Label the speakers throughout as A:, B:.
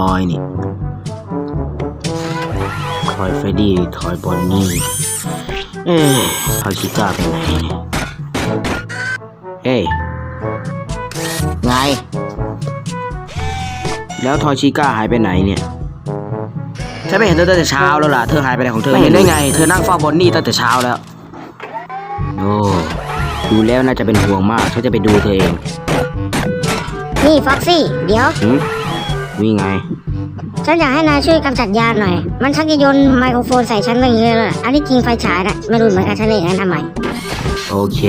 A: บอยนี่ทอยเฟรดดี้ทอยบอนนี่ เอ๊ะทอยชิก้าไปไหนเนี่ยเอ้ยไง แล้วทอยชิก้าหายไปไหนเนี่ยฉันไม่เห็นเธอตั้งแต่เช้าแล้วล่ะ เธอหายไปไหนของเธอไม่เห็นได้ไง เธอนั่งเฝ้าบอนนี่ตั้งแต่เช้าแล้ว โอ้ดูแล้วน่าจะเป็นห่วงมากฉันจะไปดูเธอเอง
B: นี่ฟ็อกซี่ เดี๋ยว
A: หืมวิ่งไง
B: ฉันอยากให้นายช่วยกำจัดยาหน่อย มันชักจะโยนไมโครโฟนใส่ฉันไปเยอะเลยอันนี้จริงไฟฉายนะไม่รู้เหมือนกันฉันเลยอย่างนั้นทำไม
A: โอเค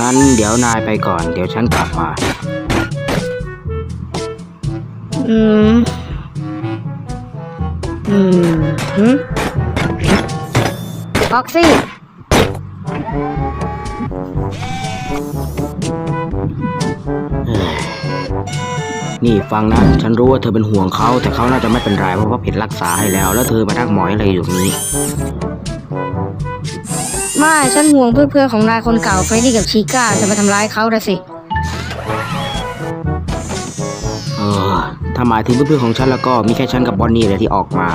A: งั้นเดี๋ยวนายไปก่อน เดี๋ยวฉันกลับมา
B: อืม อืมหืมฟ็อกซี่
A: นี่ฟังนะ ฉันรู้ว่าเธอเป็นห่วงเขาแต่เขาน่าจะไม่เป็นไรเพราะว่าเพชรรักษาให้แล้ว แล้วเธอมาดักหมอยอะไรอยู่ตรงนี้
B: ไม่ฉันห่วงเพื่อนๆของนายคนเก่าเฟรดดี้กับชิก้าจะมาทำร้ายเขาละสิ
A: เออถ้าหมายถึงเพื่อนๆของฉันแล้วก็มีแค่ฉันกับบอนนี่แหละที่ออกมา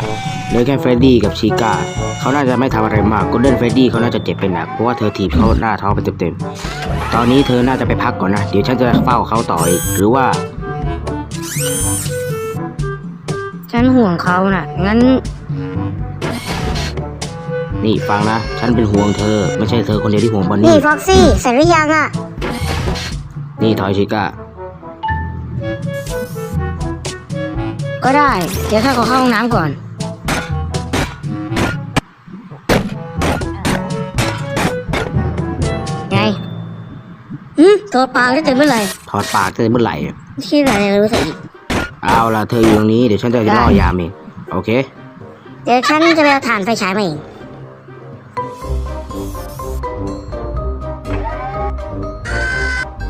A: เหลือแค่เฟรดดี้กับชิก้าเขาน่าจะไม่ทำอะไรมากก็เดินเฟรดดี้เขาน่าจะเจ็บเป็นหนักเพราะว่าเธอถีบเขาหน้าท้องไปเต็มๆตอนนี้เธอน่าจะไปพักก่อนนะ เดี๋ยวฉันจะเฝ้าเขาต่ออีกหรือว่า
B: ฉันห่วงเขาน่ะ งั้น
A: นี่ฟังนะ ฉันเป็นห่วงเธอ ไม่ใช่เธอคนเดียวที่ห่วงบอน
B: นี่
A: นี่
B: ฟ็อกซี่เสร็จหรือยังอะ
A: นี่ทอยชิก้า
B: ก็ได้ เดี๋ยวข้าขอเข้าห้องน้ำก่อน อืมตัวปากได้แต่เมื่อไหร่
A: ถอดปากเธอเมื่อไหร่
B: ที่ไหนจะรู้สึกอีก
A: เอาล่ะเธออยู่ตรงนี้เดี๋ยวฉันจะ
B: ได้
A: ล่อยามเองโอเค
B: เดี๋ยวฉันจะไปเอาถ่านไฟฉายมาเอง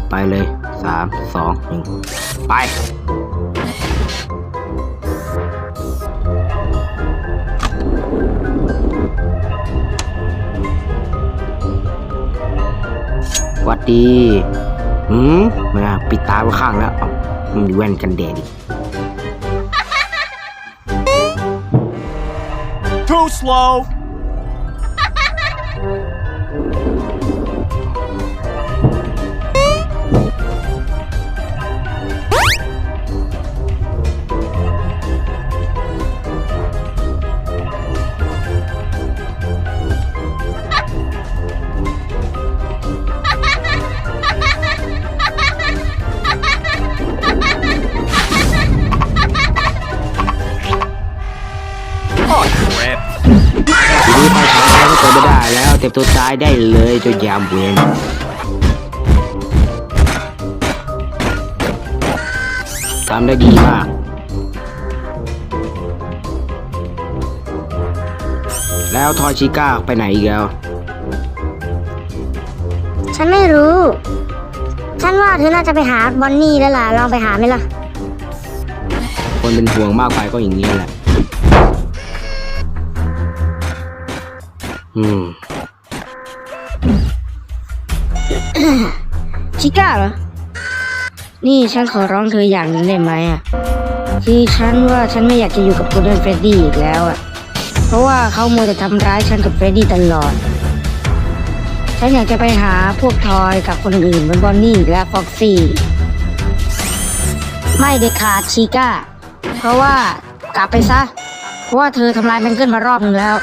A: ไปเลยสามสองหนึ่งไปหวัดดี หืมมาปิดตาไปข้างแล้วมันมีแว่นกันแดดดิ
C: Too slow.
A: ต็มตัวตายได้เลยเจนยามเวนทำได้ดีมาก แล้วทอยชิก้าไปไหนอีกแล้ว
B: ฉันไม่รู้ ฉันว่าเธอน่าจะไปหาบอนนี่แล้วล่ะ ลองไปหาไหมล่ะ
A: คนเป็นห่วงมากไปก็อย่างนี้แหละ อืม
B: ชิก้าเหรอ นี่ฉันขอร้องเธออย่างหนึ่งได้ไหมอะ คือฉันว่าฉันไม่อยากจะอยู่กับโกลเด้นเฟรดดี้อีกแล้วอะ เพราะว่าเขาโมวแต่ทำร้ายฉันกับเฟรดดี้ตลอด ฉันอยากจะไปหาพวกทอยกับคนอื่นเหมือนบอนนี่และฟ็อกซี่ ไม่เด็ดขาดชิก้า เพราะว่ากลับไปซะ เพราะว่าเธอทำลายแมงเกิลมารอบนึงแล้ว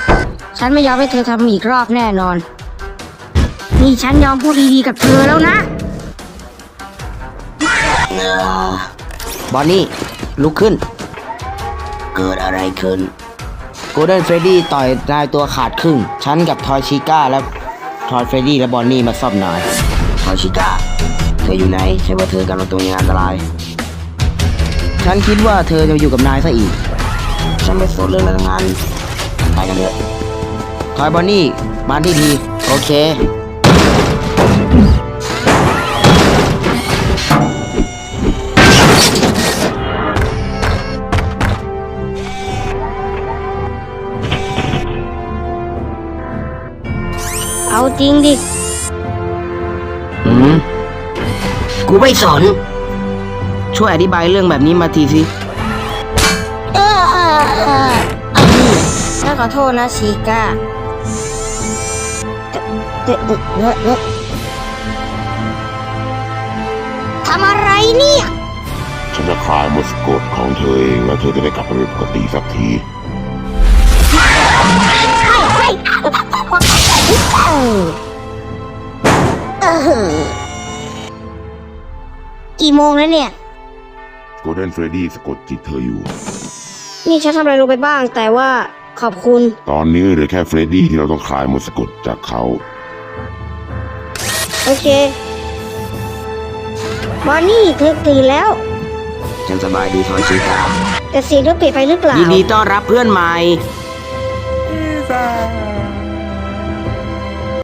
B: ฉันไม่ยอมให้เธอทำอีกรอบแน่นอน นี่ฉันยอมพูดดีๆกับเธอแล้วนะ
A: บอนนี่ลุกขึ้น เกิดอะไรขึ้นโกลเด้นเฟรดดี้ต่อยนายตัวขาดครึ่ง ฉันกับทอยชิก้าและทอยเฟรดดี้และบอนนี่มาซ่อมนายทอยชิก้าเธออยู่ไหนใช่ว่าเธอกำลังตัวงานอันตราย ฉันคิดว่าเธอจะอยู่กับนายซะอีก ฉันไม่สนเรื่องนั้นทั้งนั้นไปกันเถอะทอยบอนนี่มาที่ทีโอเค
B: เอาจริงดิ
A: อืมกูไม่สน ช่วยอธิบายเรื่องแบบนี้มาทีสิ
B: เออเออเออฉันขอโทษนะชิก้าเอ่อเอ่อเอ่อเอ่อทำอะไรเนี่ย
C: ฉันจะคลายมดสะกดของเธอเองแล้วเธอจะได้กลับมาเป็นปกติสักที
B: กี่โมงแล้วเนี่ย
C: โกลเด้นเฟรดดี้สะกดจิตเธออยู่
B: นี่ฉันทำอะไรลงไปบ้าง แต่ว่าขอบคุณ
C: ตอนนี้เหลือแค่เฟรดดี้ที่เราต้องคลายมดสะกดจากเขา
B: โอเค บอนนี่เธอตื่นแล้ว
A: ฉันสบายดีทอยชิก้า
B: แต่เสียงเธอเปลี่ยนไปหรือเปล่า
A: ยินดีต้อนรับเพื่อนใหม่
C: Lisa